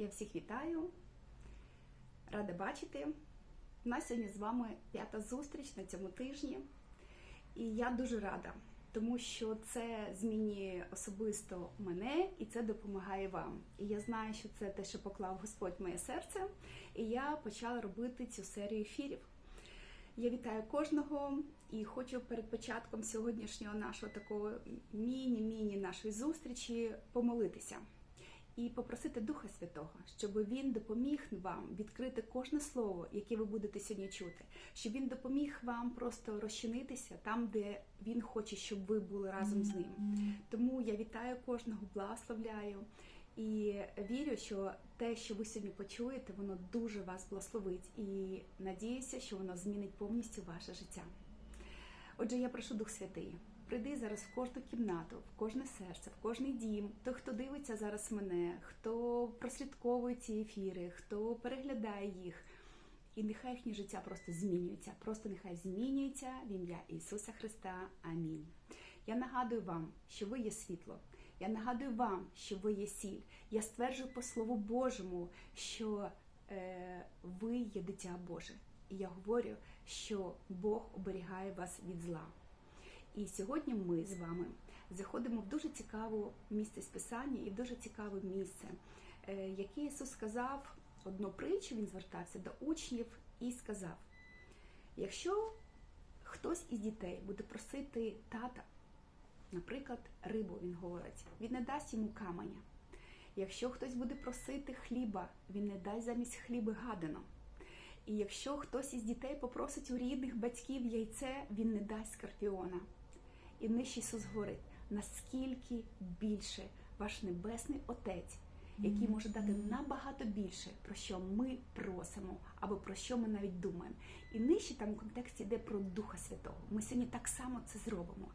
Я всіх вітаю, рада бачити. У нас сьогодні з вами п'ята зустріч на цьому тижні. І я дуже рада, тому що це змінює особисто мене і це допомагає вам. І я знаю, що це те, що поклав Господь моє серце, і я почала робити цю серію ефірів. Я вітаю кожного і хочу перед початком сьогоднішнього нашого такого міні-міні нашої зустрічі помолитися і попросити Духа Святого, щоб він допоміг вам відкрити кожне слово, яке ви будете сьогодні чути, щоб він допоміг вам просто розчинитися там, де він хоче, щоб ви були разом з ним. Тому я вітаю кожного, благословляю. І вірю, що те, що ви сьогодні почуєте, воно дуже вас благословить. І надіюся, що воно змінить повністю ваше життя. Отже, я прошу Дух Святий, прийди зараз в кожну кімнату, в кожне серце, в кожний дім. Той, хто дивиться зараз мене, хто прослідковує ці ефіри, хто переглядає їх. І нехай їхнє життя просто змінюється. Просто нехай змінюється в ім'я Ісуса Христа. Амінь. Я нагадую вам, що ви є світло. Я нагадую вам, що ви є сіль. Я стверджую по Слову Божому, що е, ви є дитя Боже. І я говорю, що Бог оберігає вас від зла. І сьогодні ми з вами заходимо в дуже цікаве місце списання і в дуже цікаве місце, е, яке Ісус сказав одну притчу, він звертався до учнів і сказав: якщо хтось із дітей буде просити тата, наприклад, рибу, він говорить, він не дасть йому каменя. Якщо хтось буде просити хліба, він не дасть замість хліби гадину. І якщо хтось із дітей попросить у рідних батьків яйце, він не дасть скорпіона. І нижче Ісус говорить, наскільки більше ваш небесний Отець, який може дати набагато більше, про що ми просимо, або про що ми навіть думаємо. І нижче там в контексті йде про Духа Святого. Ми сьогодні так само це зробимо.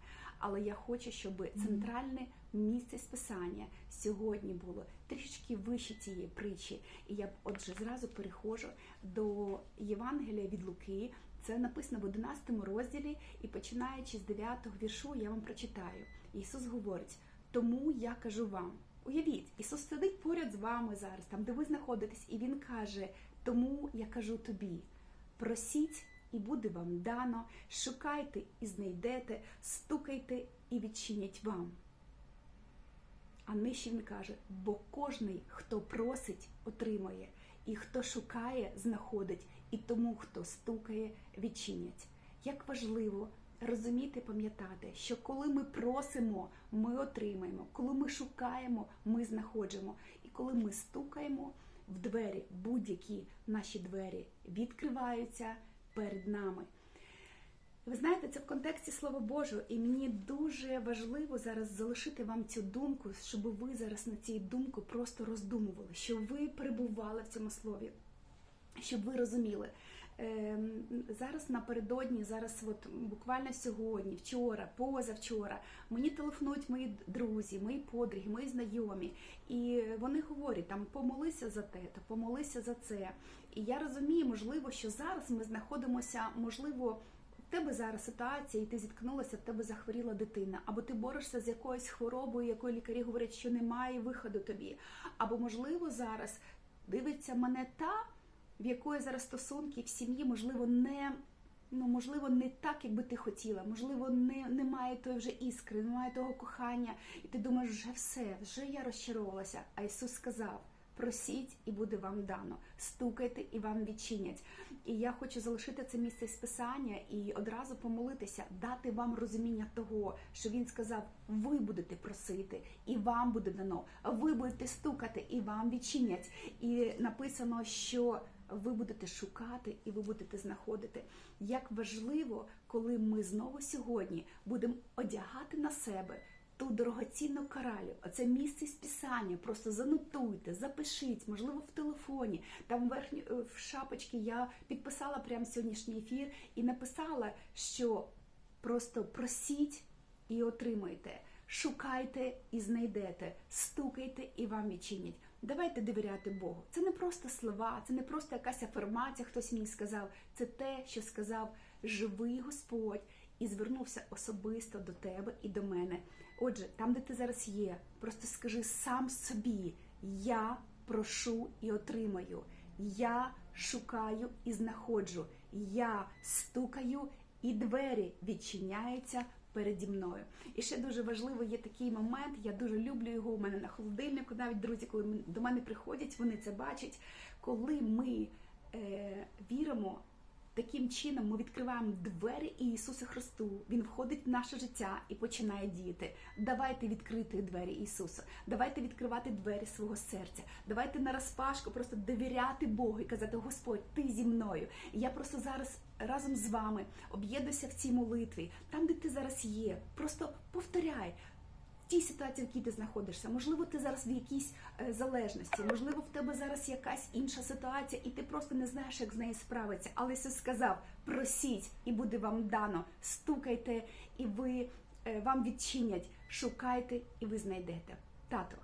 Але я хочу, щоб центральне місце списання сьогодні було трішки вище цієї притчі. І я отже зразу переходжу до Євангелія від Луки. Це написано в 11 розділі, і починаючи з 9 віршу, я вам прочитаю. Ісус говорить: тому я кажу вам. Уявіть, Ісус сидить поряд з вами зараз, там, де ви знаходитесь, і Він каже: Тому я кажу тобі: просіть, і буде вам дано, шукайте і знайдете, стукайте і відчинять вам. А нижче він каже: бо кожний, хто просить, отримає, і хто шукає, знаходить, і тому, хто стукає, відчинять. Як важливо розуміти, пам'ятати, що коли ми просимо, ми отримаємо, коли ми шукаємо, ми знаходимо, і коли ми стукаємо в двері, будь-які наші двері відкриваються перед нами. Ви знаєте, це в контексті Слова Божого, і мені дуже важливо зараз залишити вам цю думку, щоб ви зараз на цій думку просто роздумували, щоб ви перебували в цьому слові, щоб ви розуміли. Ем, Зараз напередодні, зараз, от буквально сьогодні, вчора, позавчора, мені телефонують мої друзі, мої подруги, мої знайомі, і вони говорять там помолися за те, та помолися за це. І я розумію, можливо, що зараз ми знаходимося, можливо. Тебе зараз ситуація, і ти зіткнулася, в тебе захворіла дитина, або ти борешся з якоюсь хворобою, якої лікарі говорять, що немає виходу тобі. Або, можливо, зараз дивиться мене та, в якої зараз стосунки в сім'ї, можливо, не ну, можливо, не так, як би ти хотіла, можливо, не, немає тої вже іскри, немає того кохання, і ти думаєш, вже все, вже я розчаровувалася. А Ісус сказав. Просіть і буде вам дано, стукайте і вам відчинять. І я хочу залишити це місце списання і одразу помолитися, дати вам розуміння того, що він сказав: ви будете просити, і вам буде дано. Ви будете стукати, і вам відчинять. І написано, що ви будете шукати і ви будете знаходити. Як важливо, коли ми знову сьогодні будемо одягати на себе ту дорогоцінну каралю, оце місце списання. Просто занотуйте, запишіть, можливо, в телефоні. Там верхню в шапочці я підписала прямо сьогоднішній ефір і написала, що просто просіть і отримайте. Шукайте і знайдете, стукайте і вам відчинять. Давайте довіряти Богу. Це не просто слова, це не просто якась афірмація, хтось мені сказав. Це те, що сказав живий Господь і звернувся особисто до тебе і до мене. Отже, там, де ти зараз є, просто скажи сам собі: я прошу і отримаю. Я шукаю і знаходжу. Я стукаю, і двері відчиняються переді мною. І ще дуже важливо є такий момент. Я дуже люблю його у мене на холодильнику. Навіть друзі, коли до мене приходять, вони це бачать. Коли ми е, віримо. Таким чином ми відкриваємо двері Ісусу Христу. Він входить в наше життя і починає діяти. Давайте відкрити двері Ісуса. Давайте відкривати двері свого серця. Давайте на розпашку просто довіряти Богу і казати: Господь, ти зі мною. Я просто зараз разом з вами об'єднуюся в цій молитві, там, де ти зараз є. Просто повторяй. Тій ситуації, в якій ти знаходишся, можливо, ти зараз в якійсь е, залежності, можливо, в тебе зараз якась інша ситуація, і ти просто не знаєш, як з нею справитися. Але Ісус сказав: просіть, і буде вам дано. Стукайте, і ви е, вам відчинять. Шукайте, і ви знайдете. Тато.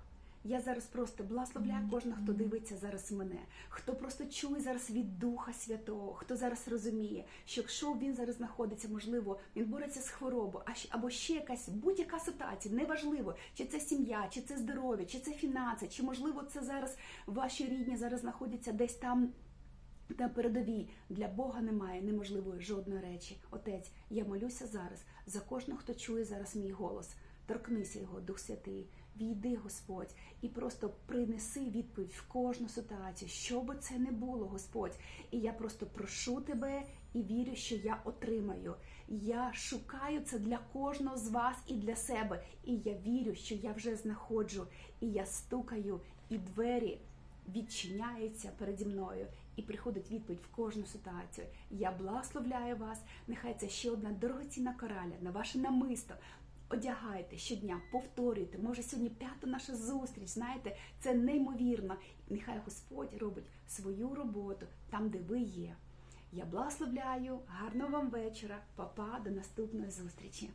Я зараз просто благословляю кожного, хто дивиться зараз мене, хто просто чує зараз від Духа Святого, хто зараз розуміє, що якщо він зараз знаходиться, можливо, він бореться з хворобою, або ще якась будь-яка ситуація, неважливо, чи це сім'я, чи це здоров'я, чи це фінанси, чи можливо це зараз ваші рідні зараз знаходяться десь там. На передовій для Бога немає неможливої жодної речі. Отець, я молюся зараз за кожного, хто чує зараз мій голос. Торкнися його, Дух Святий, війди, Господь, і просто принеси відповідь в кожну ситуацію, що би це не було, Господь. І я просто прошу тебе і вірю, що я отримаю. Я шукаю це для кожного з вас і для себе. І я вірю, що я вже знаходжу, і я стукаю, і двері відчиняються переді мною і приходить відповідь в кожну ситуацію. Я благословляю вас. Нехай це ще одна дорогоцінна кораля на ваше намисто. Одягайте щодня, повторюйте. Може, сьогодні п'ята наша зустріч. Знаєте, це неймовірно. Нехай Господь робить свою роботу там, де ви є. Я благословляю, гарного вам вечора, Па-па, до наступної зустрічі.